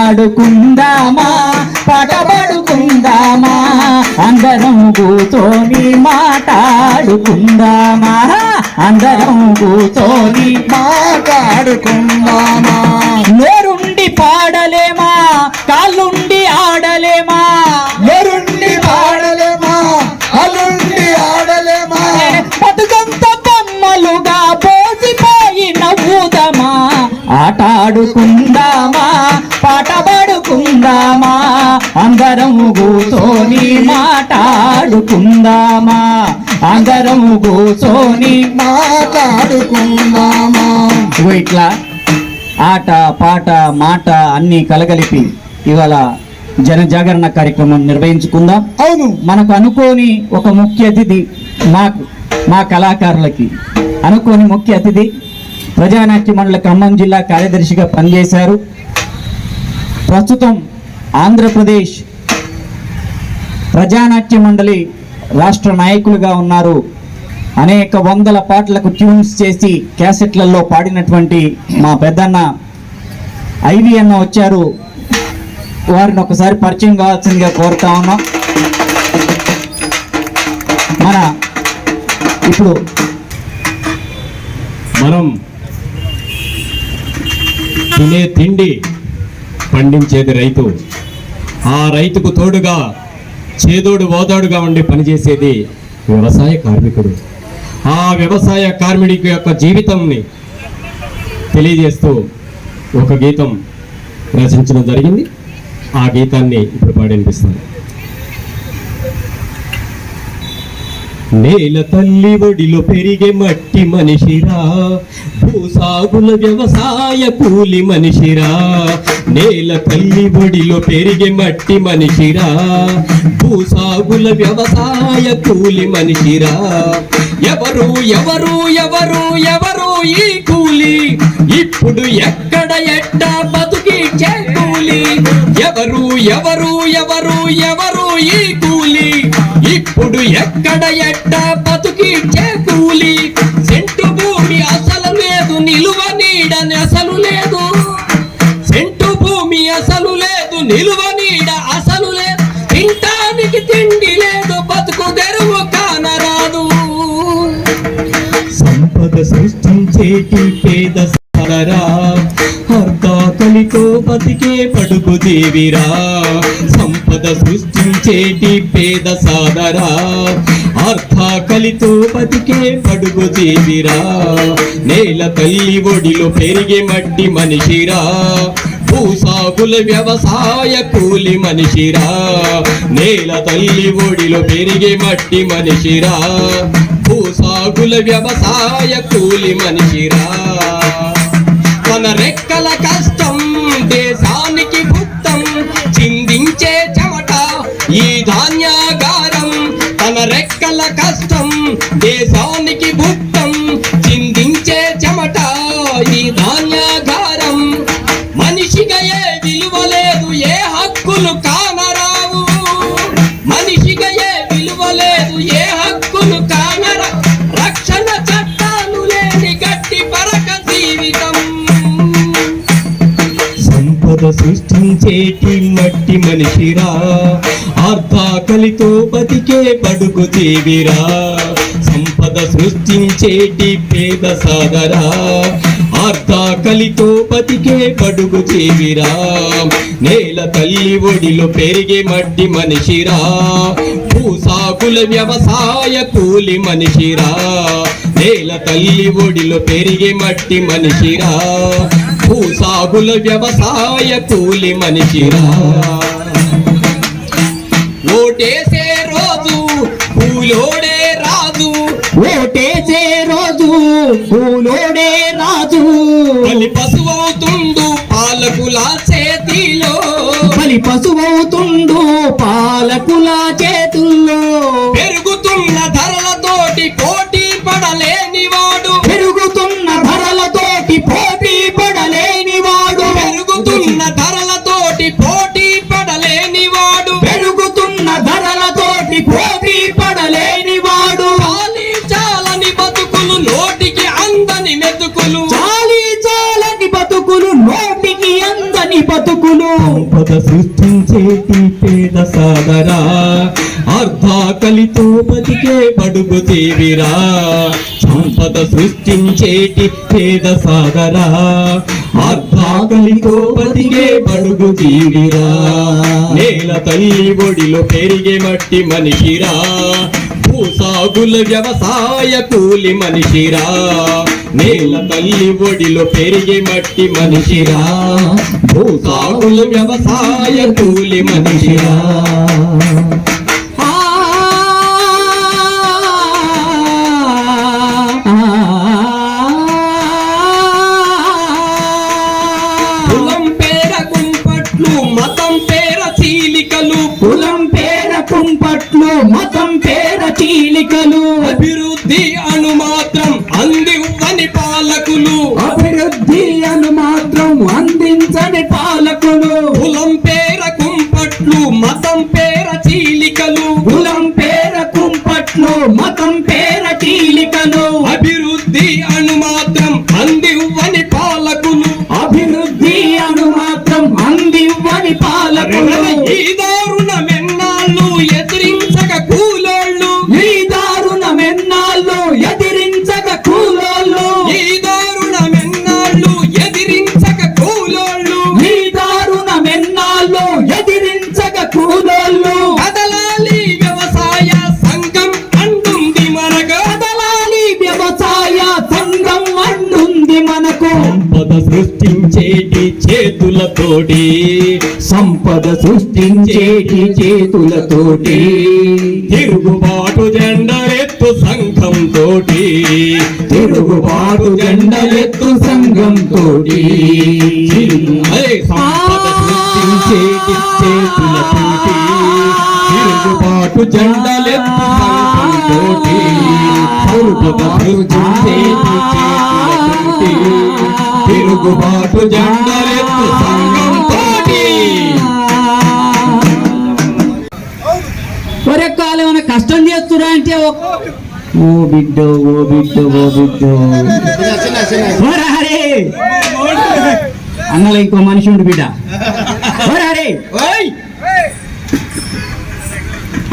ఆటాడుకుందామా పాటపడుకుందామా అందరం కూతోని మాట్లాడుకుందామా? అందరం కూతోని మాట్లాడుకుందామా? నోరుండి పాడలేమా? కాళ్ళుండి ఆడలేమా? ఎరుండి పాడలేమా? అలుండి ఆడలేమా? బతుకంత బొమ్మలుగా పోసిపోయి నవ్వుదమా? ఆటాడుకుందామా? అందరం కూర్చొని మాట్లాడుకుందామా అందరం కూర్చొని మాట్లాడుకుందామా ఇట్లా ఆట పాట మాట అన్నీ కలగలిపి ఇవాళ జన జాగరణ కార్యక్రమం నిర్వహించుకుందాం. అవును. మనకు అనుకోని ఒక ముఖ్య అతిథి మాకు మా కళాకారులకి. అనుకోని ముఖ్య అతిథి ప్రజానాట్య మండలి ఖమ్మం జిల్లా కార్యదర్శిగా పనిచేశారు. ప్రస్తుతం ఆంధ్రప్రదేశ్ ప్రజానాట్య మండలి రాష్ట్ర నాయకులుగా ఉన్నారు. అనేక వందల పాటలకు ట్యూన్స్ చేసి క్యాసెట్లలో పాడినటువంటి మా పెద్దన్న ఐవి అన్న వచ్చారు. వారిని ఒకసారి పరిచయం కావాల్సిందిగా కోరుతా ఉన్నాం. మన ఇప్పుడు మనం తినే తిండి పండించేది రైతు. ఆ రైతుకు తోడుగా చేదోడు ఓదాడుగా ఉండి పనిచేసేది వ్యవసాయ కార్మికుడు. ఆ వ్యవసాయ కార్మికుడి యొక్క జీవితంని తెలియజేస్తూ ఒక గీతం రచించడం జరిగింది. ఆ గీతాన్ని ఇప్పుడు పాడనిపిస్తాను. నేల తల్లి ఒడిలో పెరిగే మట్టి మనిషిరా భూసాగుల వ్యవసాయ కూలి మనిషిరా నేల తల్లి ఒడిలో పెరిగే మట్టి మనిషిరా. భూసాగుల వ్యవసాయ కూలి మనిషిరా. ఎవరు ఎవరు ఎవరు ఎవరు ఈ కూలి? ఇప్పుడు ఎక్కడ ఎట్ట బతుకి కూలి? ఎవరు ఎవరు ఎవరు ఎవరు ఈ కూలి? ఇప్పుడు ఎక్కడ ఎట్ట బతుకి కూలి? సెంటు భూమి అసలు లేదు నిలువ నీడని నిలువ నీడ అసలు తింటానికి తిండి లేదు బతుకు తెరువు కానరాదు సంపద సృష్టించేటి పేద సరరా. అర్ధాకలితో బతికే పడుకు దేవిరా. సంపద సృష్టించేటి పేద సాదరా. అర్ధాకలితో బతికే పడుగు దేవిరా. నేల తల్లి ఒడిలో పెరిగే మట్టి మనిషిరా. భూసాగుల వ్యవసాయ కూలి మనిషిరా. నేల తల్లి ఒడిలో పెరిగే మట్టి మనిషిరా. భూసాగుల వ్యవసాయ కూలి మనిషిరా. మట్టి మనిషిరా. అర్ధాకలితో బతికే పడుగు జీవిరా. సంపద సృష్టించేటి పేద సాదరా అర్ధాకలితో బతికే పడుగు జీవిరా. నేల తల్లి ఒడిలో పెరిగే మట్టి మనిషిరా. భూసాకుల వ్యవసాయ కూలి మనిషిరా. నేల తల్లి ఒడిలో పెరిగే మట్టి మనిషిరా. భూసాగుల వ్యవసాయ కూలి మనిషిరా. ఓటేసే రోజు పూలోడే రాజు. ఓటేసే రోజు పూలోడే రాజు. బలి పశువవుతుండు పాలకుల చేతిలో. బలి పశువవుతుండు పాలకుల చేతుల్లో. నోటికి బతుకులు. సృష్టించేటి పేద సాదరా అర్ధాకలితో బతికే బడుగు తీవిరా. సంపద సృష్టించేటి పేద సాదరా అర్ధాకలితో బతికే బడుగు తీవిరా. నేల తల్లి ఒడిలో పెరిగే మట్టి మనిషిరా. భూసాగుల వ్యవసాయ కూలి మనిషిరా. నేల తల్లి ఒడిలో పెరిగే మట్టి మనిషిరా భూసాగుల వ్యవసాయ కూలి మనిషిరా ఆ, కులం పేర కుంపట్లు మతం పేర చీలికలు కులం పేర కుంపట్లు మతం పేర చీలికలు చేతులతోటి సంపద సృష్టించేటి చేతులతోటి తిరుగుబాటు జెండలెత్తు సంఘం తోటి తిరుగుబాటు జెండలెత్తు సంఘం తోటి సంపద సృష్టించేటి చేతులతోటి తిరుగుబాటు జెండలెత్తు సంఘం తోటి సృష్టించేటి చేతులతోటి తిరుగుబాటు జెండలెత్తు సంఘం తోటి. ఒరే కాలం ఏమైనా కష్టం చేస్తురా అంటే ఓ బిడ్డ ఓ బిడ్డ ఓ బిడ్డ. అన్నలో ఇంకో మనిషి ఉండు బిడ్డ.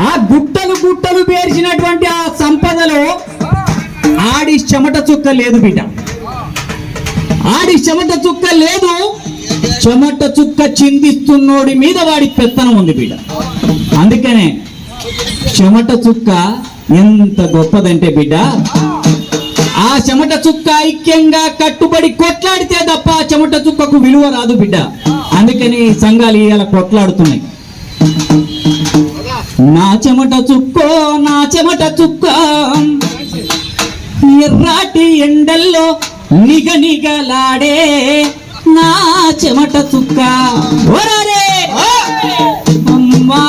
ఆ గుట్టలు గుట్టలు పేర్చినటువంటి ఆ సంపదలో ఆడి చెమట చుక్క లేదు బిడ్డ. ఆడి చెమట చుక్క లేదు చెమట చుక్క చిందిస్తున్నోడి మీద వాడి పెత్తనం ఉంది బిడ్డ. అందుకనే చెమట చుక్క ఎంత గొప్పదంటే బిడ్డ ఆ చెమట చుక్క ఐక్యంగా కట్టుబడి కొట్లాడితే తప్ప ఆ చెమట చుక్కకు విలువ రాదు బిడ్డ. అందుకని సంఘాలు ఇవాళ కొట్లాడుతున్నాయి. నా చెమట చుక్కో నా చెమట చుక్క. ఎర్రాటి ఎండల్లో నిగ నిగలాడే నా చెమట చుక్క. అమ్మా!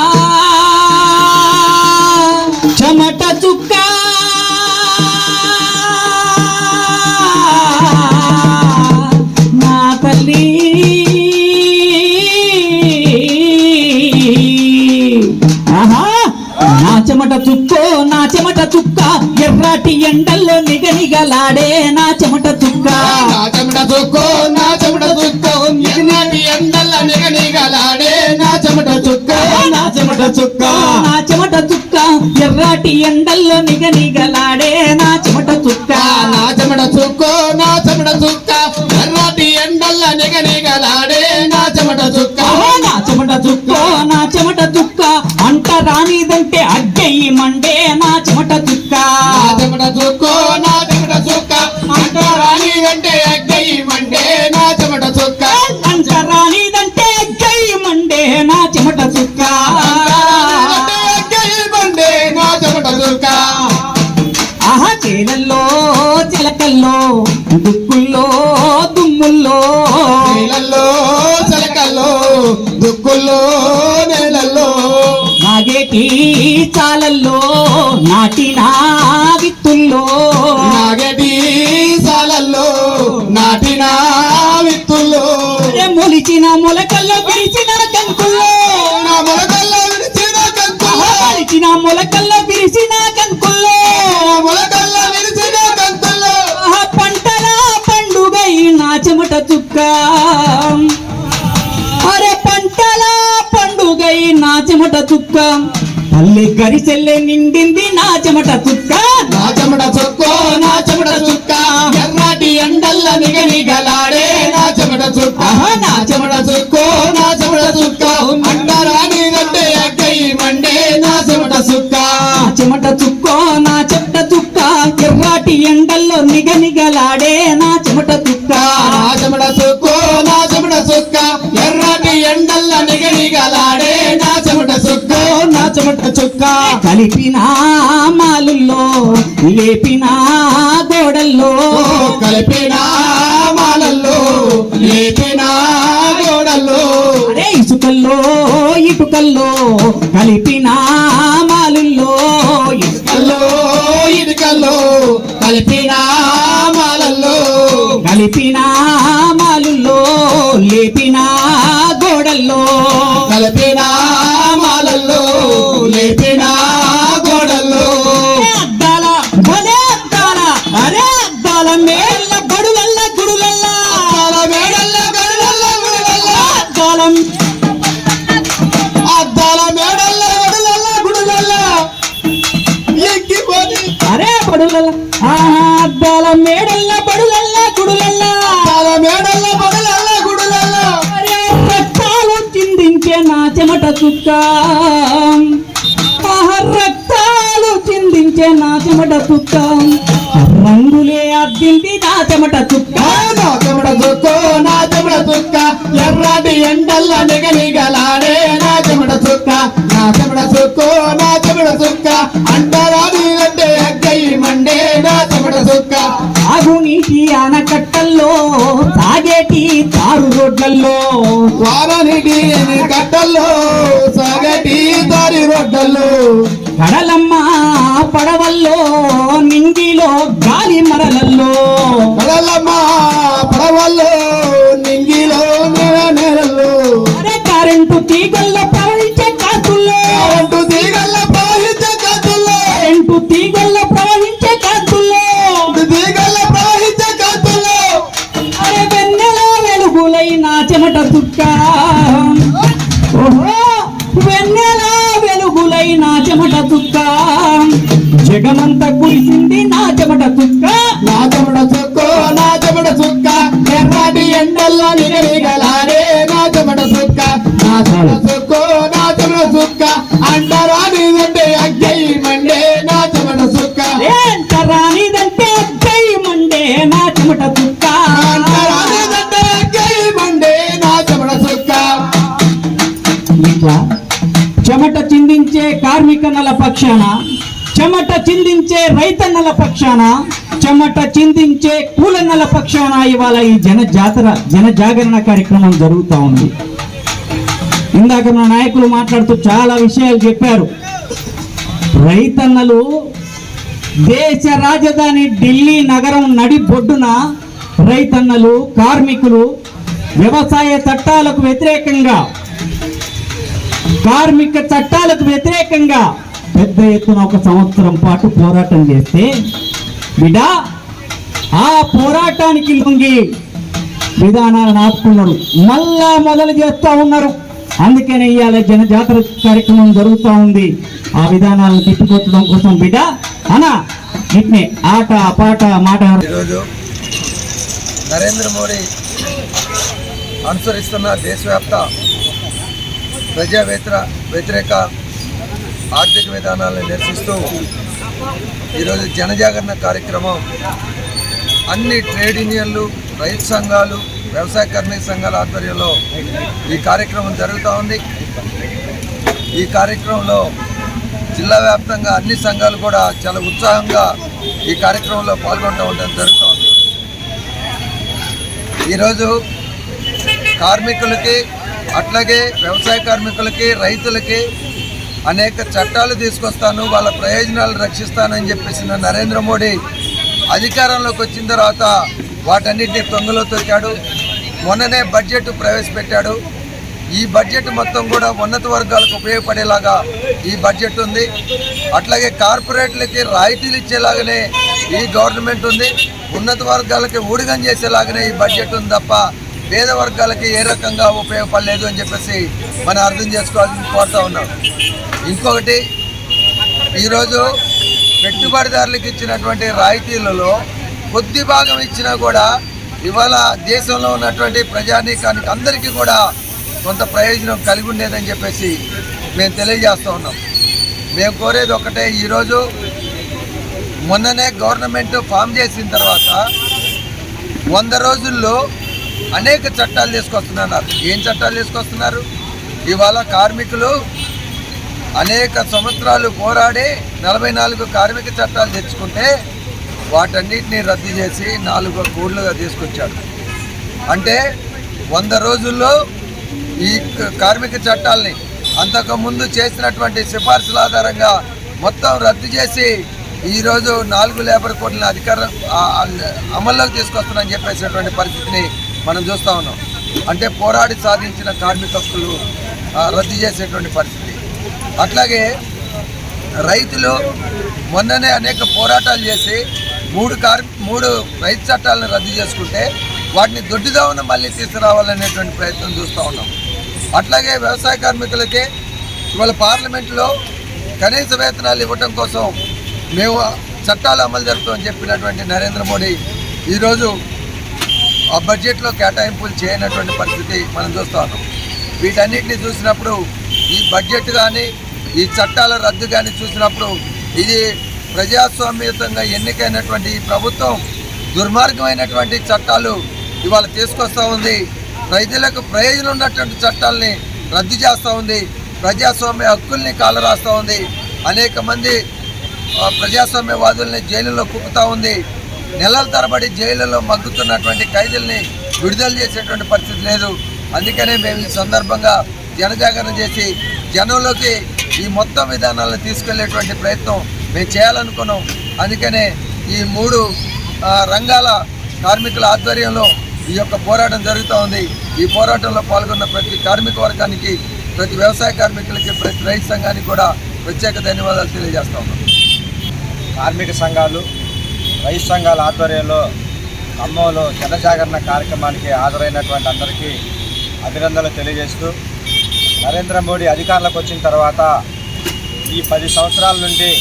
చెమట చుక్కో నా చెమట చుక్క ఎర్రాటి ఎండల్లో నిగనిగలాడే నా చెమట చుక్క నా చెమట చుక్కో నా చెమట చుక్కో ఎన్నటి ఎండల్ల నిగనిగలాడే నా చెమట చుక్క నా చెమట చుక్క నా చెమట చుక్క ఎర్రాటి ఎండల్లో నిగనిగలాడే నా చెమట చుక్క నా చెమట చుక్కో నా చెమట చుక్క ఎర్రటి ఎండల్ల నిగనిగలాడే నా చెమట చుక్క నా చెమట చుక్కో నా చెమట చుక్క అంట రానిదంటే చుక్క ఆహా చేలల్లో చిలకల్లో దుక్కుల్లో దుమ్ముల్లో. నీళ్ళల్లో చిలకల్లో దుక్కుల్లో నేలల్లో. నాగేటి చాలల్లో నాటిన అరే పంటల పండుగై నా చెమట చుక్క తల్లి గరిసెల్లే నిండింది నా చెమట చుక్క నా చెమట చుక్క నా చెమట చుక్క ఎర్రాటి ఎండల్ల నిగని గలాడే నా చెమట చుక్క నా చెమట చుక్క నా చెమట చుక్క అండరాని గడ్డే అక్కై మండే నా చెమట చుక్క చెమట చుక్క నా చెమట చుక్క ఎర్రాటి ఎండల్లో నిగనిగలాడే నా ఎండల్ల నిగనిగలాడే నా చెమట చుక్క నా చెమట చుక్క. కలిపిన మాలుల్లో లేపిన గోడల్లో. కలిపిన మాలల్లో లేపిన గోడల్లో. అరే ఇసుకల్లో ఇటుకల్లో కలిపిన మాలుల్లో. కల్లో ఇటుకల్లో కలిపిన మాలల్లో. కలిపిన మాలుల్లో లేపిన గోడల్లో కలిపిన మాలల్లో లేపిన గోడల్లో. అద్దాల భలే అద్దాల అరే అద్దాల మేళ్ళ బడులల్ల గుడులల్ల అద్దాల మేడల్లో గడులల్లో గుడులల్లో అద్దాల. అద్దాల మేడల్లో గడులల్లో గుడులల్లో ఎక్కిపోయి అరే బడులల్ల అద్దాల మేడల్ల బడులల్ల చెమట రక్తాలు చిందించే నా చెమట చుక్క రంగులే అద్దింది నా చెమట చుక్క నా చెమట చుక్కో నా చెమట చుక్క ఎర్రాటి ఎండల్ల నిగనిగలాడే నా చెమట చుక్క నా చెమట చుక్కో నా చెమట చుక్క అంటారా అంటే సాగునీటి ఆనకట్టల్లో సాగేటి తారు రోడ్లల్లో. వారనిటి కట్టల్లో సాగటి దారి రోడ్డల్లో కడలమ్మ పడవల్లో నింగిలో గాలి మరలల్లో. కడలమ్మ పడవల్లో చిందించే రైతన్నల పక్షాన చెమట చిందించే కూలన్నల పక్షాన ఇవాళ ఈ జన జాతర జన జాగరణ కార్యక్రమం జరుగుతూ ఉంది. ఇందాక మన నాయకులు మాట్లాడుతూ చాలా విషయాలు చెప్పారు. రైతన్నలు దేశ రాజధాని ఢిల్లీ నగరం నడిబొడ్డున రైతన్నలు కార్మికులు వ్యవసాయ చట్టాలకు వ్యతిరేకంగా కార్మిక చట్టాలకు వ్యతిరేకంగా పెద్ద ఎత్తున ఒక సంవత్సరం పాటు పోరాటం చేస్తే బిడ్డ ఆ పోరాటానికి లొంగి విధానాలు ఆపుకున్నారు. మళ్ళా మొదలు చేస్తూ ఉన్నారు. అందుకనే ఇవాళ జనజాతర కార్యక్రమం జరుగుతూ ఉంది. ఆ విధానాలను తిప్పికొట్టడం కోసం బిడ్డ అనా ఇట్నే ఆట పాట మాట. ఈరోజు నరేంద్ర మోడీ అనుసరిస్తున్న దేశవ్యాప్త ప్రజా వ్యతిరేక ఆర్థిక విధానాలను నిరసిస్తూ ఈరోజు జనజాగరణ కార్యక్రమం. అన్ని ట్రేడ్ యూనియన్లు రైతు సంఘాలు వ్యవసాయ కార్మిక సంఘాల ఆధ్వర్యంలో ఈ కార్యక్రమం జరుగుతూ ఉంది. ఈ కార్యక్రమంలో జిల్లా వ్యాప్తంగా అన్ని సంఘాలు కూడా చాలా ఉత్సాహంగా ఈ కార్యక్రమంలో పాల్గొంటూ ఉండడం జరుగుతోంది ఈరోజు కార్మికులకి అట్లాగే వ్యవసాయ కార్మికులకి రైతులకి అనేక చట్టాలు తీసుకొస్తాను వాళ్ళ ప్రయోజనాలు రక్షిస్తానని చెప్పేసిన నరేంద్ర మోడీ అధికారంలోకి వచ్చిన తర్వాత వాటన్నిటిని తొంగలో తొక్కాడు. మొన్ననే బడ్జెట్ ప్రవేశపెట్టాడు. ఈ బడ్జెట్ మొత్తం కూడా ఉన్నత వర్గాలకు ఉపయోగపడేలాగా ఈ బడ్జెట్ ఉంది. అట్లాగే కార్పొరేట్లకి రాయితీలు ఇచ్చేలాగానే ఈ గవర్నమెంట్ ఉంది. ఉన్నత వర్గాలకి ఊడిగం చేసేలాగానే ఈ బడ్జెట్ ఉంది తప్ప పేద వర్గాలకి ఏ రకంగా ఉపయోగపడలేదు అని చెప్పేసి మనం అర్థం చేసుకోవాలని కోరుతా ఉన్నాం. ఇంకొకటి ఈరోజు పెట్టుబడిదారులకు ఇచ్చినటువంటి రాయితీలలో కొద్ది భాగం ఇచ్చినా కూడా ఇవాళ దేశంలో ఉన్నటువంటి ప్రజానీకానికి అందరికీ కూడా కొంత ప్రయోజనం కలిగి ఉండేదని చెప్పేసి మేము తెలియజేస్తూ ఉన్నాం. మేము కోరేది ఒకటే ఈరోజు మొన్ననే గవర్నమెంట్ ఫామ్ చేసిన తర్వాత వంద రోజుల్లో అనేక చట్టాలు తీసుకొస్తున్నారు. ఏం చట్టాలు తీసుకొస్తున్నారు? ఇవాళ కార్మికులు అనేక సంవత్సరాలు పోరాడి నలభై నాలుగు కార్మిక చట్టాలు తెచ్చుకుంటే వాటన్నిటిని రద్దు చేసి నాలుగు కోడ్లుగా తీసుకొచ్చాడు. అంటే వంద రోజుల్లో ఈ కార్మిక చట్టాలని అంతకుముందు చేసినటువంటి సిఫార్సుల ఆధారంగా మొత్తం రద్దు చేసి ఈరోజు నాలుగు లేబర్ కోడ్లను అధికారం అమల్లోకి తీసుకొస్తున్నారని చెప్పేసినటువంటి పరిస్థితిని మనం చూస్తూ ఉన్నాం. అంటే పోరాడి సాధించిన కార్మిక హక్కులు రద్దు చేసేటువంటి పరిస్థితి. అట్లాగే రైతులు మొన్ననే అనేక పోరాటాలు చేసి మూడు కార్ మూడు రైతు చట్టాలను రద్దు చేసుకుంటే వాటిని దొడ్డిదావున మళ్ళీ తీసుకురావాలనేటువంటి ప్రయత్నం చూస్తూ ఉన్నాం. అట్లాగే వ్యవసాయ కార్మికులకి ఇవాళ పార్లమెంట్లో కనీస వేతనాలు ఇవ్వటం కోసం మేము చట్టాలు అమలు జరుపుతామని చెప్పినటువంటి నరేంద్ర మోడీ ఈరోజు ఆ బడ్జెట్లో కేటాయింపులు చేయనటువంటి పరిస్థితి మనం చూస్తూ ఉన్నాం. వీటన్నిటిని చూసినప్పుడు ఈ బడ్జెట్ కానీ ఈ చట్టాల రద్దు కానీ చూసినప్పుడు ఇది ప్రజాస్వామ్యతంగా ఎన్నికైనటువంటి ఈ ప్రభుత్వం దుర్మార్గమైనటువంటి చట్టాలు ఇవాళ తీసుకొస్తూ ఉంది. రైతులకు ప్రయోజనం ఉన్నటువంటి చట్టాలని రద్దు చేస్తూ ఉంది. ప్రజాస్వామ్య హక్కుల్ని కాలరాస్తూ ఉంది. అనేక మంది ప్రజాస్వామ్యవాదుల్ని జైలులో కుక్కుతూ ఉంది. నెలల తరబడి జైళ్ళలో మగ్గుతున్నటువంటి ఖైదీల్ని విడుదల చేసేటువంటి పరిస్థితి లేదు. అందుకనే మేము ఈ సందర్భంగా జనజాగరణ చేసి జనంలోకి ఈ మొత్తం విధానాలను తీసుకెళ్ళేటువంటి ప్రయత్నం మేము చేయాలనుకున్నాం. అందుకనే ఈ మూడు రంగాల కార్మికుల ఆధ్వర్యంలో ఈ యొక్క పోరాటం జరుగుతూ ఉంది. ఈ పోరాటంలో పాల్గొన్న ప్రతి కార్మిక వర్గానికి ప్రతి వ్యవసాయ కార్మికులకి ప్రతి రైతు సంఘానికి కూడా ప్రత్యేక ధన్యవాదాలు తెలియజేస్తా ఉన్నాం. కార్మిక సంఘాలు రైతు సంఘాల ఆధ్వర్యంలో ఖమ్మంలో జనజాగరణ కార్యక్రమానికి హాజరైనటువంటి అందరికీ అభినందనలు తెలియజేస్తూ నరేంద్ర మోడీ అధికారంలోకి వచ్చిన తర్వాత ఈ పది సంవత్సరాల నుండి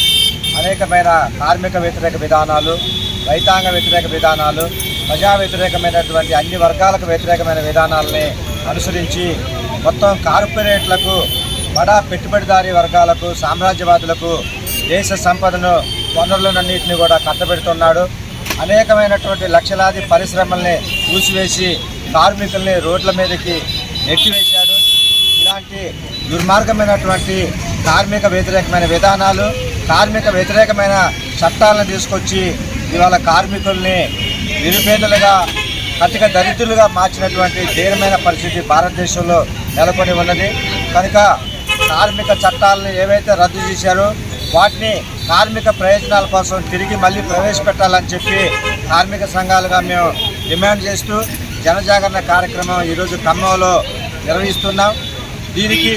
అనేకమైన కార్మిక వ్యతిరేక విధానాలు రైతాంగ వ్యతిరేక విధానాలు ప్రజా వ్యతిరేకమైనటువంటి అన్ని వర్గాలకు వ్యతిరేకమైన విధానాలని అనుసరించి మొత్తం కార్పొరేట్లకు బడా పెట్టుబడిదారీ వర్గాలకు సామ్రాజ్యవాదులకు దేశ సంపదను వనరులన్నింటినీ కూడా కట్టబెడుతున్నాడు. అనేకమైనటువంటి లక్షలాది పరిశ్రమల్ని మూసివేసి కార్మికుల్ని రోడ్ల మీదకి నెట్టివేశాడు. ఇలాంటి దుర్మార్గమైనటువంటి కార్మిక వ్యతిరేకమైన విధానాలు కార్మిక వ్యతిరేకమైన చట్టాలను తీసుకొచ్చి ఇవాళ కార్మికుల్ని నిరుపేదలుగా అతిక దరిద్రులుగా మార్చినటువంటి తీవ్రమైన పరిస్థితి భారతదేశంలో నెలకొని ఉన్నది. కనుక కార్మిక చట్టాలను ఏవైతే రద్దు చేశారో వాటిని కార్మిక ప్రయోజనాల కోసం తిరిగి మళ్ళీ ప్రవేశపెట్టాలని చెప్పి కార్మిక సంఘాలుగా మేము డిమాండ్ చేస్తూ జనజాగరణ కార్యక్రమం ఈరోజు ఖమ్మంలో నిర్వహిస్తున్నాం. దీనికి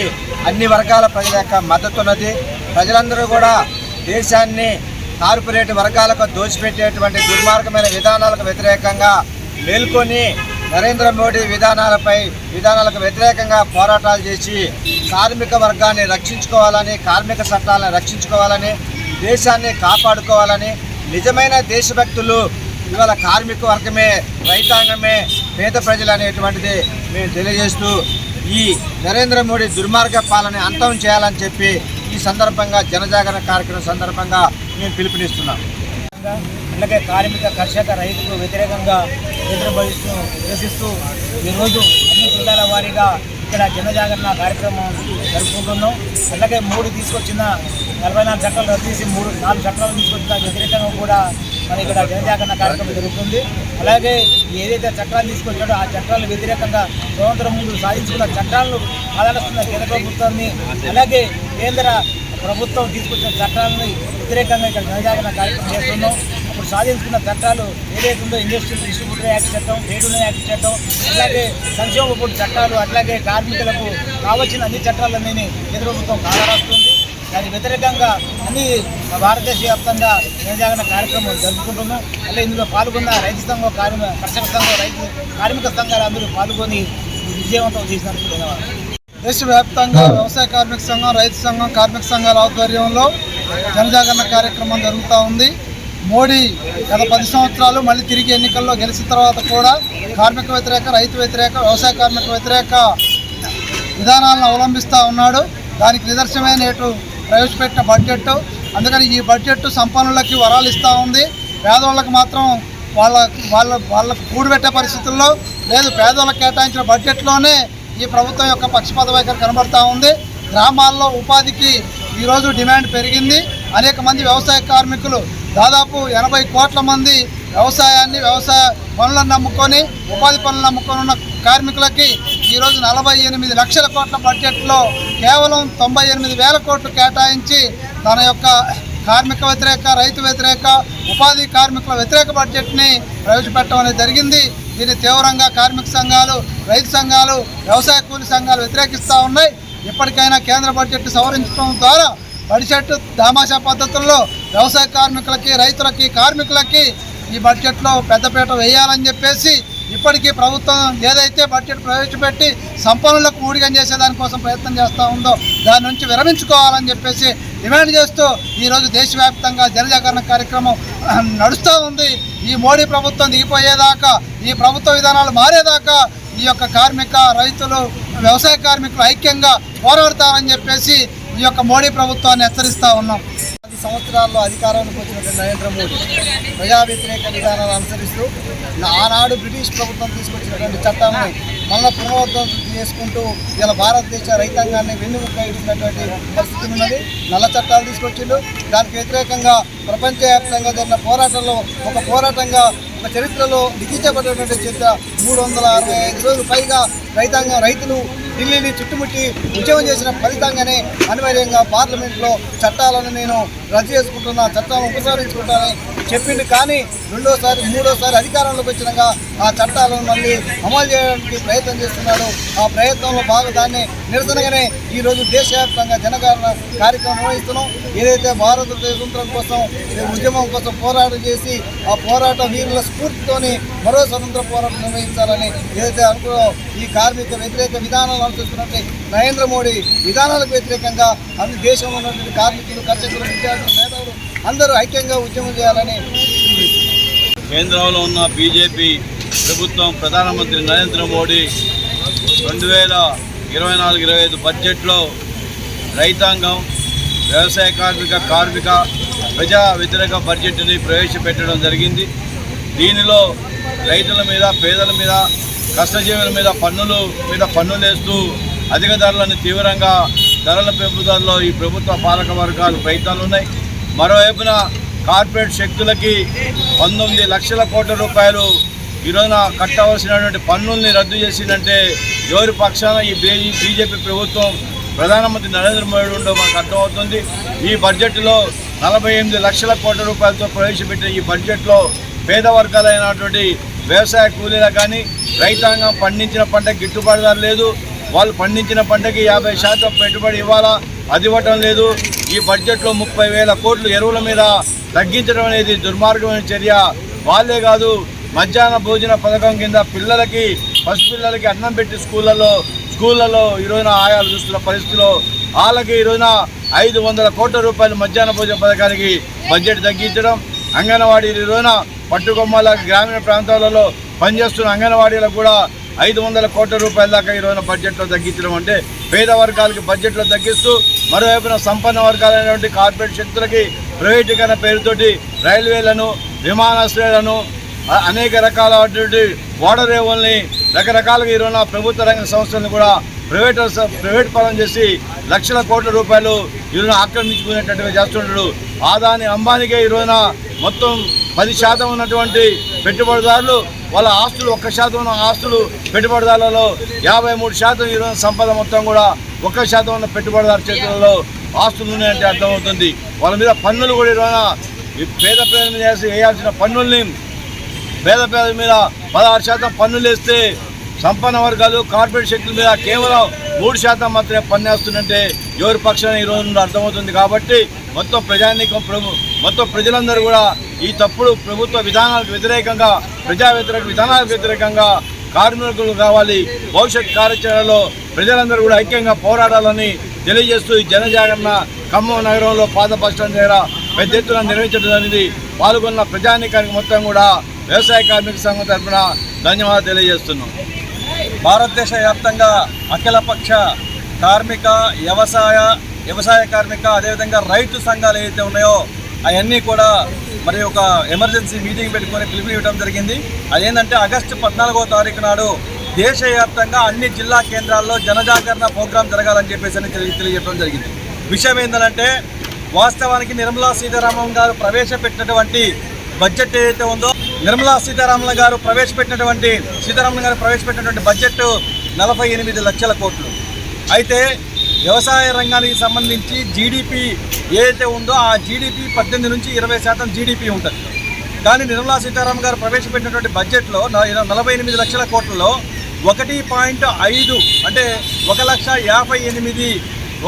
అన్ని వర్గాల ప్రజల యొక్క మద్దతు ప్రజలందరూ కూడా దేశాన్ని కార్పొరేట్ వర్గాలకు దోచిపెట్టేటువంటి దుర్మార్గమైన విధానాలకు వ్యతిరేకంగా మేల్కొని నరేంద్ర మోడీ విధానాలపై విధానాలకు వ్యతిరేకంగా పోరాటాలు చేసి కార్మిక వర్గాన్ని రక్షించుకోవాలని కార్మిక చట్టాలను రక్షించుకోవాలని దేశాన్ని కాపాడుకోవాలని నిజమైన దేశభక్తులు ఇవాళ కార్మిక వర్గమే రైతాంగమే పేద ప్రజలు అనేటువంటిది మేము తెలియజేస్తూ ఈ నరేంద్ర మోడీ దుర్మార్గ పాలన అంతం చేయాలని చెప్పి ఈ సందర్భంగా జనజాగరణ కార్యక్రమం సందర్భంగా మేము పిలుపునిస్తున్నాం. అలాగే కార్మిక కర్షక రైతుకు వ్యతిరేకంగా ఎదురుభవిస్తూ నిరసిస్తూ ఈరోజు అన్ని జిల్లాల వారీగా ఇక్కడ జనజాగరణ కార్యక్రమం జరుపుకుంటున్నాం. అలాగే మూడు తీసుకొచ్చిన నలభై నాలుగు చట్టాలు రద్దు చేసి మూడు నాలుగు చట్టాలు తీసుకొచ్చిన వ్యతిరేకంగా కూడా మరి ఇక్కడ జనజాగరణ కార్యక్రమం జరుగుతుంది. అలాగే ఏదైతే చట్టాలు తీసుకొచ్చాడో ఆ చట్టాలకు వ్యతిరేకంగా స్వతంత్ర ముందు సాధించుకున్న చట్టాలను ఆదరిస్తున్న కేంద్ర ప్రభుత్వాన్ని అలాగే కేంద్ర ప్రభుత్వం తీసుకొచ్చిన చట్టాలని వ్యతిరేకంగా ఇక్కడ జనజాగరణ కార్యక్రమం చేస్తున్నాం. అప్పుడు సాధించుకున్న చట్టాలు ఏదైతే ఉందో ఇండస్ట్రియల్ డిస్ట్రిబ్యూటర్ యాక్ట్ చట్టం ట్రేడ్ యాక్ట్ చట్టం అలాగే సంక్షేమ బోర్డు చట్టాలు అట్లాగే కార్మికులకు కావలసిన అన్ని చట్టాలన్నీ కేంద్ర ప్రభుత్వం కాలరాస్తుంది. దానికి వ్యతిరేకంగా అన్ని భారతదేశ వ్యాప్తంగా జనజాగరణ కార్యక్రమం జరుపుకుంటున్నాం. అలా ఇందులో పాల్గొన్న రైతు సంఘం కార్మిక కర్షక సంఘం రైతు కార్మిక సంఘాలు అందరూ పాల్గొని విజయవంతం చేసినందుకు ధన్యవాదాలు. దేశవ్యాప్తంగా వ్యవసాయ కార్మిక సంఘం రైతు సంఘం కార్మిక సంఘాల ఆధ్వర్యంలో జనజాగరణ కార్యక్రమం జరుగుతూ ఉంది. మోడీ గత పది సంవత్సరాలు మళ్ళీ తిరిగి ఎన్నికల్లో గెలిచిన తర్వాత కూడా కార్మిక వ్యతిరేక రైతు వ్యతిరేక వ్యవసాయ కార్మిక వ్యతిరేక విధానాలను అవలంబిస్తూ ఉన్నాడు. దానికి నిదర్శనమే నేటు ప్రవేశపెట్టిన బడ్జెట్ అందుకని ఈ బడ్జెట్ సంపన్నులకి వరాలు ఇస్తూ ఉంది. పేదవాళ్ళకి మాత్రం వాళ్ళ వాళ్ళ వాళ్ళకు కూడిపెట్టే పరిస్థితుల్లో లేదు. పేదవాళ్ళకి కేటాయించిన బడ్జెట్లోనే ఈ ప్రభుత్వం యొక్క పక్షపాత వైఖరి కనబడతా ఉంది. గ్రామాల్లో ఉపాధికి ఈరోజు డిమాండ్ పెరిగింది. అనేక మంది వ్యవసాయ కార్మికులు దాదాపు ఎనభై కోట్ల మంది వ్యవసాయాన్ని వ్యవసాయ పనులను నమ్ముకొని ఉపాధి పనులు నమ్ముకొని ఉన్న కార్మికులకి ఈరోజు నలభై ఎనిమిది లక్షల కోట్ల బడ్జెట్లో కేవలం తొంభై ఎనిమిది వేల కోట్లు కేటాయించి తన యొక్క కార్మిక వ్యతిరేక రైతు వ్యతిరేక ఉపాధి కార్మికుల వ్యతిరేక బడ్జెట్ని ప్రవేశపెట్టడం అనేది జరిగింది. దీన్ని తీవ్రంగా కార్మిక సంఘాలు రైతు సంఘాలు వ్యవసాయ కూలి సంఘాలు వ్యతిరేకిస్తూ ఉన్నాయి. ఇప్పటికైనా కేంద్ర బడ్జెట్ సవరించడం ద్వారా బడ్జెట్ దామాషా పద్ధతుల్లో వ్యవసాయ కార్మికులకి రైతులకి కార్మికులకి ఈ బడ్జెట్లో పెద్దపీట వేయాలని చెప్పేసి ఇప్పటికీ ప్రభుత్వం ఏదైతే బడ్జెట్ ప్రవేశపెట్టి సంపన్నులకు ఊడిగం చేసేదానికోసం ప్రయత్నం చేస్తూ ఉందో దాని నుంచి విరమించుకోవాలని చెప్పేసి డిమాండ్ చేస్తూ ఈరోజు దేశవ్యాప్తంగా జనజాగరణ కార్యక్రమం నడుస్తూ ఉంది. ఈ మోడీ ప్రభుత్వం దిగిపోయేదాకా ఈ ప్రభుత్వ విధానాలు మారేదాకా ఈ యొక్క కార్మిక రైతులు వ్యవసాయ కార్మికులు ఐక్యంగా పోరాడతారని చెప్పేసి ఈ యొక్క మోడీ ప్రభుత్వాన్ని హెచ్చరిస్తూ ఉన్నాం. సంవత్సరాల్లో అధికారానికి వచ్చినటువంటి నరేంద్ర మోడీ ప్రజా వ్యతిరేక విధానాలు అనుసరిస్తూ ఆనాడు బ్రిటిష్ ప్రభుత్వం తీసుకొచ్చినటువంటి చట్టాన్ని మళ్ళీ పునరుద్ధరణ చేసుకుంటూ ఇలా భారతదేశ రైతాంగాన్ని వెన్నుముక్క ఇస్తున్నటువంటి పరిస్థితి ఉన్నది. నల్ల చట్టాలు తీసుకొచ్చిండు. దానికి వ్యతిరేకంగా ప్రపంచవ్యాప్తంగా జరిగిన పోరాటంలో ఒక పోరాటంగా మన చరిత్రలో లిఖించబడినటువంటి చరిత్ర మూడు వందల అరవై ఐదు రోజులు పైగా రైతాంగం రైతులు ఢిల్లీని చుట్టుముట్టి ఉద్యమం చేసిన ఫలితంగానే అనివార్యంగా పార్లమెంట్లో చట్టాలను నేను రద్దు చేసుకుంటున్నా చట్టాలను ఉపసంహరించుకుంటానని చెప్పింది కానీ రెండోసారి మూడోసారి అధికారంలోకి వచ్చినాక ఆ చట్టాలను మళ్ళీ అమలు చేయడానికి ప్రయత్నం చేస్తున్నారు ఆ ప్రయత్నంలో భాగం దాన్ని నిరసనగానే ఈరోజు దేశవ్యాప్తంగా జనగణన కార్యక్రమం నిర్వహిస్తున్నాం. ఏదైతే భారత స్వతంత్రం కోసం ఉద్యమం కోసం పోరాటం చేసి ఆ పోరాట వీరుల స్ఫూర్తితోని మరో స్వతంత్ర పోరాటం నిర్వహించాలని ఏదైతే అనుకున్నాం ఈ కార్మిక వ్యతిరేక విధానాలు అనుసరిస్తున్నట్టు నరేంద్ర మోడీ విధానాలకు వ్యతిరేకంగా అన్ని దేశంలో ఉన్నటువంటి కార్మికులు కర్షకులు విద్యార్థులు నేతలు అందరూ ఐక్యంగా ఉద్యమం చేయాలని కేంద్రంలో ఉన్న బీజేపీ ప్రభుత్వం ప్రధానమంత్రి నరేంద్ర మోడీ రెండు వేల ఇరవై నాలుగు ఇరవై ఐదు బడ్జెట్లో రైతాంగం వ్యవసాయ కార్మిక కార్మిక ప్రజా వ్యతిరేక బడ్జెట్ని ప్రవేశపెట్టడం జరిగింది. దీనిలో రైతుల మీద పేదల మీద కష్టజీవుల మీద పన్నులు మీద పన్నులు వేస్తూ అధిక ధరలను తీవ్రంగా ధరల పెంపుదలలో ఈ ప్రభుత్వ పాలక వర్గాలు ప్రయత్నాలు ఉన్నాయి. మరోవైపున కార్పొరేట్ శక్తులకి పంతొమ్మిది లక్షల కోట్ల రూపాయలు ఈరోజున కట్టవలసినటువంటి పన్నుల్ని రద్దు చేసిందంటే ఎవరి పక్షాన ఈ బీజేపీ ప్రభుత్వం ప్రధానమంత్రి నరేంద్ర మోడీ ఉండో మనకు అర్థమవుతుంది. ఈ బడ్జెట్లో నలభై ఎనిమిది లక్షల కోట్ల రూపాయలతో ప్రవేశపెట్టిన ఈ బడ్జెట్లో పేద వర్గాలైనటువంటి వ్యవసాయ కూలీలకు కానీ రైతాంగం పండించిన పంట గిట్టుబాటు ధర లేదు. వాళ్ళు పండించిన పంటకి యాభై శాతం పెట్టుబడి ఇవ్వాలా? అది ఇవ్వటం లేదు. ఈ బడ్జెట్లో ముప్పై వేల కోట్లు ఎరువుల మీద తగ్గించడం అనేది దుర్మార్గమైన చర్య. వాళ్ళే కాదు మధ్యాహ్న భోజన పథకం కింద పిల్లలకి పసిపిల్లలకి అన్నం పెట్టి స్కూళ్ళలో స్కూళ్ళలో ఈరోజున ఆయాలు చూస్తున్న పరిస్థితిలో వాళ్ళకి ఈరోజున ఐదు వందల కోట్ల రూపాయలు మధ్యాహ్న భోజన పథకానికి బడ్జెట్ తగ్గించడం అంగన్వాడీ ఈరోజున పట్టుకొమ్మల గ్రామీణ ప్రాంతాలలో పనిచేస్తున్న అంగన్వాడీలకు కూడా ఐదు వందల కోట్ల రూపాయల దాకా ఈరోజు బడ్జెట్లో తగ్గించడం అంటే పేద వర్గాలకి బడ్జెట్లో తగ్గిస్తూ మరోవైపున సంపన్న వర్గాలైనటువంటి కార్పొరేట్ శక్తులకి ప్రైవేటీకరణ పేరుతోటి రైల్వేలను విమానాశ్రయాలను అనేక రకాలటువంటి వాటర్ రేవుల్ని రకరకాలుగా ఈరోజు ప్రభుత్వ రంగ సంస్థలను కూడా ప్రైవేట్ ప్రైవేట్ పరం చేసి లక్షల కోట్ల రూపాయలు ఈరోజు ఆక్రమించుకునేటట్టుగా చేస్తుంటాడు. ఆదాని అంబానీకే ఈరోజున మొత్తం పది శాతం ఉన్నటువంటి పెట్టుబడిదారులు వాళ్ళ ఆస్తులు ఒక్క శాతం ఉన్న ఆస్తులు పెట్టుబడిదారులలో యాభై మూడు శాతం ఈరోజు సంపద మొత్తం కూడా ఒక్క శాతం ఉన్న పెట్టుబడిదారు చేతులలో ఆస్తులు ఉన్నాయంటే అర్థమవుతుంది. వాళ్ళ మీద పన్నులు కూడా ఈరోజు ఈ పేద పేద మీద వేసి వేయాల్సిన పన్నుల్ని పేద పేద మీద పదహారు శాతం పన్నులు వేస్తే సంపన్న వర్గాలు కార్పొరేట్ శక్తుల మీద కేవలం మూడు శాతం మాత్రమే పన్నేస్తుందంటే ఎవరి పక్షాన ఈ రోజు నుండి అర్థమవుతుంది. కాబట్టి మొత్తం ప్రజానీకం ప్రభు మొత్తం ప్రజలందరూ కూడా ఈ తప్పుడు ప్రభుత్వ విధానాలకు వ్యతిరేకంగా ప్రజా వ్యతిరేక విధానాలకు వ్యతిరేకంగా కార్మికులు కావాలి. భవిష్యత్ కార్యాచరణలో ప్రజలందరూ కూడా ఐక్యంగా పోరాడాలని తెలియజేస్తూ ఈ జనజాగరణ ఖమ్మం నగరంలో పాత బస్టాండ్ దగ్గర పెద్ద ఎత్తున నిర్వహించడం అనేది పాల్గొన్న ప్రజానీకానికి మొత్తం కూడా వ్యవసాయ కార్మిక సంఘం తరఫున ధన్యవాదాలు తెలియజేస్తున్నాం. భారతదేశ వ్యాప్తంగా అఖిలపక్ష కార్మిక వ్యవసాయ వ్యవసాయ కార్మిక అదేవిధంగా రైతు సంఘాలు ఏవైతే ఉన్నాయో అవన్నీ కూడా మరి ఒక ఎమర్జెన్సీ మీటింగ్ పెట్టుకొని పిలుపునివ్వడం జరిగింది. అదేంటంటే ఆగస్టు పద్నాలుగో తారీఖు నాడు దేశవ్యాప్తంగా అన్ని జిల్లా కేంద్రాల్లో జనజాగరణ ప్రోగ్రాం జరగాలని చెప్పేసి అని తెలియ తెలియజేయడం జరిగింది. విషయం ఏంటంటే వాస్తవానికి నిర్మలా సీతారామన్ గారు ప్రవేశపెట్టినటువంటి బడ్జెట్ ఏదైతే ఉందో నిర్మలా సీతారామన్ గారు ప్రవేశపెట్టినటువంటి సీతారామన్ గారు ప్రవేశపెట్టినటువంటి బడ్జెట్ నలభై ఎనిమిది లక్షల కోట్లు. అయితే వ్యవసాయ రంగానికి సంబంధించి జీడిపి ఏదైతే ఉందో ఆ జీడిపి పద్దెనిమిది నుంచి ఇరవై శాతం జీడిపి ఉంటుంది. కానీ నిర్మలా సీతారామన్ గారు ప్రవేశపెట్టినటువంటి బడ్జెట్లో నలభై ఎనిమిది లక్షల కోట్లలో ఒకటి పాయింట్ ఐదు అంటే ఒక లక్ష యాభై ఎనిమిది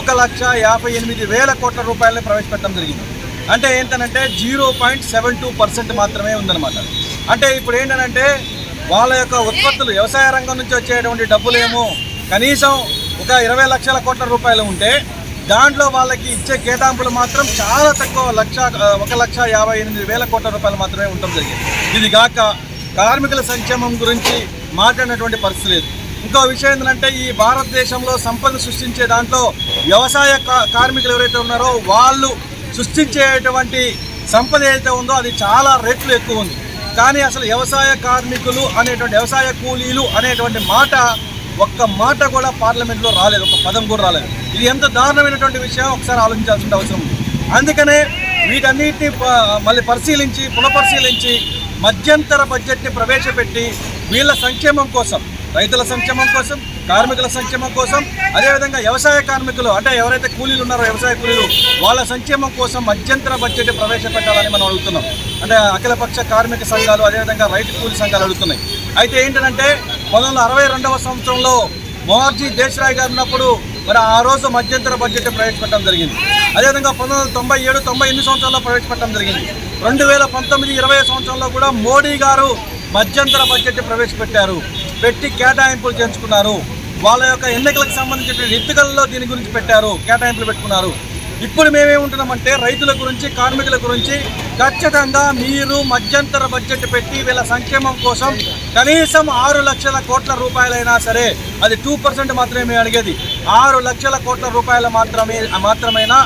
ఒక లక్ష యాభై ఎనిమిది వేల కోట్ల రూపాయలని ప్రవేశపెట్టడం జరిగింది. అంటే ఏంటనంటే zero point seven two percent మాత్రమే ఉందన్నమాట. అంటే ఇప్పుడు ఏంటంటే వాళ్ళ యొక్క ఉత్పత్తులు వ్యవసాయ రంగం నుంచి వచ్చేటువంటి డబ్బులేమో కనీసం ఒక ఇరవై లక్షల కోట్ల రూపాయలు ఉంటే దాంట్లో వాళ్ళకి ఇచ్చే కేటాంపులు మాత్రం చాలా తక్కువ లక్ష ఒక లక్ష యాభై ఎనిమిది వేల కోట్ల రూపాయలు మాత్రమే ఉండటం జరిగింది. ఇది కాక కార్మికుల సంక్షేమం గురించి మాట్లాడినటువంటి పరిస్థితి లేదు. ఇంకో విషయం ఏంటంటే ఈ భారతదేశంలో సంపద సృష్టించే దాంట్లో వ్యవసాయ కా- కార్మికులు ఎవరైతే ఉన్నారో వాళ్ళు సృష్టించేటువంటి సంపద ఏదైతే ఉందో అది చాలా రెట్లు ఎక్కువ ఉంది. కానీ అసలు వ్యవసాయ కార్మికులు అనేటువంటి వ్యవసాయ కూలీలు అనేటువంటి మాట ఒక్క మాట కూడా పార్లమెంట్లో రాలేదు ఒక పదం కూడా రాలేదు. ఇది ఎంత దారుణమైనటువంటి విషయం? ఒకసారి ఆలోచించాల్సిన అవసరం ఉంది. అందుకనే వీటన్నిటిని మళ్ళీ పరిశీలించి పునఃపరిశీలించి మధ్యంతర బడ్జెట్ని ప్రవేశపెట్టి వీళ్ళ సంక్షేమం కోసం రైతుల సంక్షేమం కోసం కార్మికుల సంక్షేమం కోసం అదేవిధంగా వ్యవసాయ కార్మికులు అంటే ఎవరైతే కూలీలు ఉన్నారో వ్యవసాయ కూలీలు వాళ్ళ సంక్షేమం కోసం మధ్యంతర బడ్జెట్ ప్రవేశపెట్టాలని మనం అడుగుతున్నాం. అంటే అఖిలపక్ష కార్మిక సంఘాలు అదేవిధంగా రైతు కూలీ సంఘాలు అడుగుతున్నాయి. అయితే ఏంటంటే పంతొమ్మిది అరవై రెండవ సంవత్సరంలో మొహార్జీ దేశరాయ్ గారు ఉన్నప్పుడు మరి ఆ రోజు మధ్యంతర బడ్జెట్ ప్రవేశపెట్టడం జరిగింది. అదేవిధంగా పంతొమ్మిది వందల తొంభై ఏడు తొంభై ఎనిమిది సంవత్సరాల్లో ప్రవేశపెట్టడం జరిగింది. రెండు వేల పంతొమ్మిది ఇరవై సంవత్సరంలో కూడా మోడీ గారు మధ్యంతర బడ్జెట్ ప్రవేశపెట్టారు. పెట్టి కేటాయింపులు చేర్చుకున్నారు వాళ్ళ యొక్క ఎన్నికలకు సంబంధించిన ఎత్తుకల్లో దీని గురించి పెట్టారు కేటాయింపులు పెట్టుకున్నారు. ఇప్పుడు మేమేముంటున్నామంటే రైతుల గురించి కార్మికుల గురించి ఖచ్చితంగా మీరు మధ్యంతర బడ్జెట్ పెట్టి వీళ్ళ సంక్షేమం కోసం కనీసం ఆరు లక్షల కోట్ల రూపాయలైనా సరే అది టూ పర్సెంట్ మాత్రమే అడిగేది. ఆరు లక్షల కోట్ల రూపాయలు మాత్రమే మాత్రమైనా?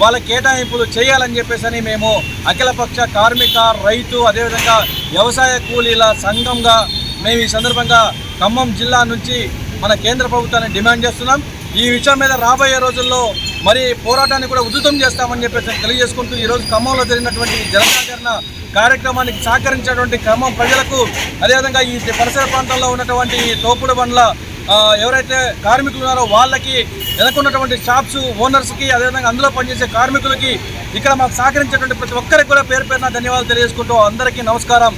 వాళ్ళ కేటాయింపులు చేయాలని చెప్పేసి మేము అఖిలపక్ష కార్మిక రైతు అదేవిధంగా వ్యవసాయ కూలీల సంఘంగా మేము ఈ సందర్భంగా ఖమ్మం జిల్లా నుంచి మన కేంద్ర ప్రభుత్వాన్ని డిమాండ్ చేస్తున్నాం. ఈ విషయం మీద రాబోయే రోజుల్లో మరి పోరాటాన్ని కూడా ఉధృతం చేస్తామని చెప్పేసి తెలియజేసుకుంటూ ఈరోజు ఖమ్మంలో జరిగినటువంటి ఈ జనజాగరణ కార్యక్రమానికి సహకరించినటువంటి ఖమ్మం ప్రజలకు అదేవిధంగా ఈ పరిసర ప్రాంతాల్లో ఉన్నటువంటి తోపుడు బండ్ల ఎవరైతే కార్మికులు ఉన్నారో వాళ్ళకి వెనకున్నటువంటి షాప్స్ ఓనర్స్కి అదేవిధంగా అందులో పనిచేసే కార్మికులకి ఇక్కడ మాకు సహకరించేటువంటి ప్రతి ఒక్కరికి కూడా పేరు పేరున ధన్యవాదాలు తెలియజేసుకుంటూ అందరికీ నమస్కారం.